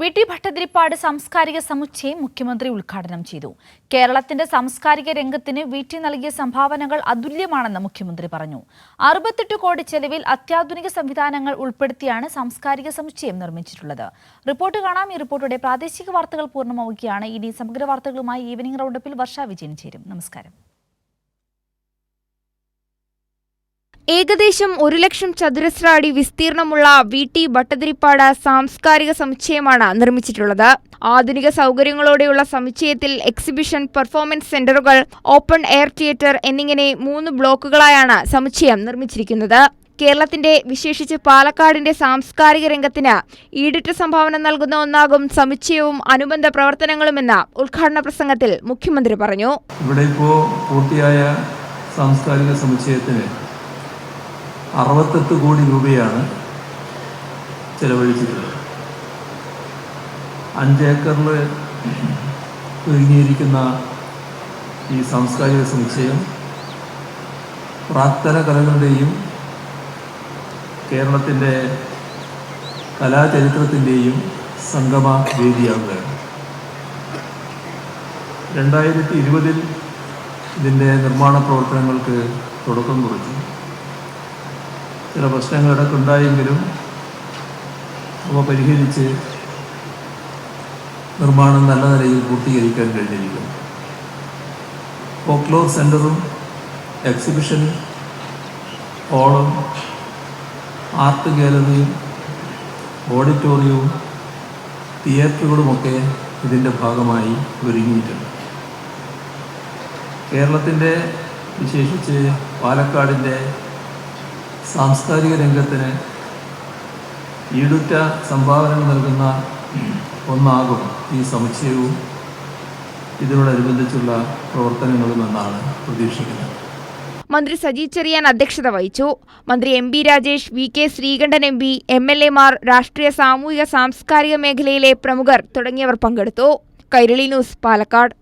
V T Bhattathiripad സാംസ്കാരിക സമുച്ചയം മുഖ്യമന്ത്രി ഉദ്ഘാടനം ചെയ്തു. കേരളത്തിന്റെ സാംസ്കാരിക രംഗത്തിന് വി ടി നൽകിയ സംഭാവനകൾ അതുല്യമാണെന്ന് മുഖ്യമന്ത്രി പറഞ്ഞു. അറുപത്തെട്ട് കോടി ചെലവിൽ അത്യാധുനിക സംവിധാനങ്ങൾ ഉൾപ്പെടുത്തിയാണ് സാംസ്കാരിക സമുച്ചയം നിർമ്മിച്ചിട്ടുള്ളത്. റിപ്പോർട്ട് കാണാം. ഈ റിപ്പോർട്ടോടെ പ്രാദേശിക വാർത്തകൾ പൂർണമാവുകയാണ്. ഇനി സമഗ്ര വാർത്തകളുമായി ഈവനിംഗ് റൗണ്ടപ്പിൽ വർഷ വിജയൻ ചേരും. നമസ്കാരം. ഏകദേശം ഒരു ലക്ഷം ചതുരശ്ര അടി വിസ്തീർണമുള്ള വി ടി ഭട്ടതിരിപ്പാട് സാംസ്കാരിക സമുച്ചയമാണ് നിർമ്മിച്ചിട്ടുള്ളത്. ആധുനിക സൗകര്യങ്ങളോടെയുള്ള സമുച്ചയത്തിൽ എക്സിബിഷൻ പെർഫോമൻസ് സെന്ററുകൾ ഓപ്പൺ എയർ തിയേറ്റർ എന്നിങ്ങനെ മൂന്ന് ബ്ലോക്കുകളായാണ് സമുച്ചയം നിർമ്മിച്ചിരിക്കുന്നത്. കേരളത്തിന്റെ വിശേഷിച്ച് പാലക്കാടിന്റെ സാംസ്കാരിക രംഗത്തിന് ഈടിറ്റ സംഭാവന നൽകുന്ന ഒന്നാകും സമുച്ചയവും അനുബന്ധ പ്രവർത്തനങ്ങളുമെന്ന് ഉദ്ഘാടന പ്രസംഗത്തിൽ മുഖ്യമന്ത്രി പറഞ്ഞു. ഇവിടെ ഇപ്പോ പൂർത്തിയായ സാംസ്കാരിക സമുച്ചയത്തിന് അറുപത്തെട്ട് കോടി രൂപയാണ് ചെലവഴിച്ചിട്ടുള്ളത്. അഞ്ചേക്കറിൽ ഒരുങ്ങിയിരിക്കുന്ന ഈ സാംസ്കാരിക സമുച്ചയം പ്രാക്തല കലകളുടെയും കേരളത്തിന്റെ കലാചരിത്രത്തിന്റെയും സംഗമ വേദിയാവുകയാണ് രണ്ടായിരത്തി ഇരുപതിൽ ഇതിന്റെ നിർമ്മാണ പ്രവർത്തനങ്ങൾക്ക് തുടക്കം കുറിച്ചു. ചില പ്രശ്നങ്ങൾ ഇടയ്ക്ക് ഉണ്ടായെങ്കിലും അവ പരിഹരിച്ച് നിർമ്മാണം നല്ല നിലയിൽ പൂർത്തീകരിക്കാൻ കഴിഞ്ഞിരിക്കുന്നു. ഫോക്ലോർ സെന്ററും എക്സിബിഷൻ ഹോളും ആർട്ട് ഗാലറിയും ഓഡിറ്റോറിയവും തിയേറ്ററുകളുമൊക്കെ ഇതിന്റെ ഭാഗമായി ഒരുങ്ങിയിട്ടുണ്ട്. കേരളത്തിന്റെ വിശേഷിച്ച് പാലക്കാടിന്റെ സാംസ്കാരിക രംഗത്തിന് ഈടുറ്റ സംഭാവനകൾ നൽകുന്ന ഒന്നാകും ഈ സമുച്ചയവും ഇതിനോടനുബന്ധിച്ചുള്ള പ്രവർത്തനങ്ങളും എന്നാണ് പ്രതീക്ഷിക്കുന്നത്. മന്ത്രി സജി ചെറിയാൻ അധ്യക്ഷത വഹിച്ചു. മന്ത്രി M B Rajesh V K Sreekandan M P M L എമാർ രാഷ്ട്രീയ സാമൂഹിക സാംസ്കാരിക മേഖലയിലെ പ്രമുഖർ തുടങ്ങിയവർ പങ്കെടുത്തു. കൈരളി ന്യൂസ് പാലക്കാട്.